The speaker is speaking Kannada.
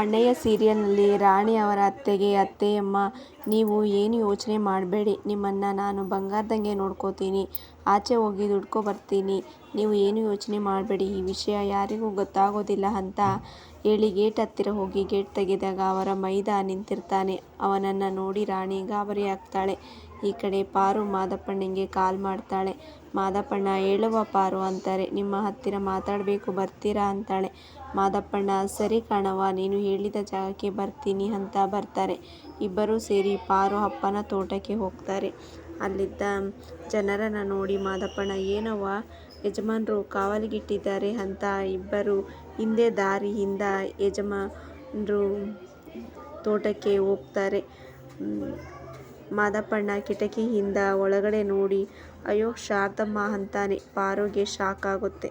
ಅಣ್ಣಯ್ಯ ಸೀರಿಯಲ್ನಲ್ಲಿ ರಾಣಿ ಅವರ ಅತ್ತೆಗೆ, ಅತ್ತೆಯಮ್ಮ, ನೀವು ಏನು ಯೋಚನೆ ಮಾಡಬೇಡಿ. ನಿಮ್ಮನ್ನು ನಾನು ಬಂಗಾರದಂಗೆ ನೋಡ್ಕೋತೀನಿ. ಆಚೆ ಹೋಗಿ ದುಡ್ಕೊ ಬರ್ತೀನಿ. ನೀವು ಏನು ಯೋಚನೆ ಮಾಡಬೇಡಿ. ಈ ವಿಷಯ ಯಾರಿಗೂ ಗೊತ್ತಾಗೋದಿಲ್ಲ ಅಂತ ಹೇಳಿ ಗೇಟ್ ಹತ್ತಿರ ಹೋಗಿ ಗೇಟ್ ತೆಗೆದಾಗ ಅವರ ಮೈದ ನಿಂತಿರ್ತಾನೆ. ಅವನನ್ನು ನೋಡಿ ರಾಣಿ ಗಾಬರಿ ಆಗ್ತಾಳೆ. ಈ ಕಡೆ ಪಾರು ಮಾದಪ್ಪನಿಗೆ ಕಾಲ್ ಮಾಡ್ತಾಳೆ. ಮಾದಪ್ಪಣ್ಣ, ಹೇಳುವ ಪಾರು ಅಂತಾರೆ. ನಿಮ್ಮ ಹತ್ತಿರ ಮಾತಾಡಬೇಕು, ಬರ್ತೀರಾ ಅಂತಾಳೆ. ಮಾದಪ್ಪಣ್ಣ, ಸರಿ ಕಣವ್ವ, ನೀನು ಹೇಳಿದ ಜಾಗಕ್ಕೆ ಬರ್ತೀನಿ ಅಂತ ಬರ್ತಾರೆ. ಇಬ್ಬರೂ ಸೇರಿ ಪಾರು ಅಪ್ಪನ ತೋಟಕ್ಕೆ ಹೋಗ್ತಾರೆ. ಅಲ್ಲಿದ್ದ ಜನರನ್ನು ನೋಡಿ, ಮಾದಪ್ಪಣ್ಣ, ಏನವ್ವ? ಯಜಮಾನ್ರು ಕಾವಲಿಗಿಟ್ಟಿದ್ದಾರೆ ಅಂತ ಇಬ್ಬರು ಹಿಂದೆ ದಾರಿಯಿಂದ ಯಜಮಾನರು ತೋಟಕ್ಕೆ ಹೋಗ್ತಾರೆ. ಮಾದಪ್ಪಣ್ಣ ಕಿಟಕಿಯಿಂದ ಒಳಗಡೆ ನೋಡಿ, ಅಯ್ಯೋ ಶಾರದಮ್ಮ ಅಂತಾನೆ. ಪಾರುಗೆ ಶಾಕ್ ಆಗುತ್ತೆ.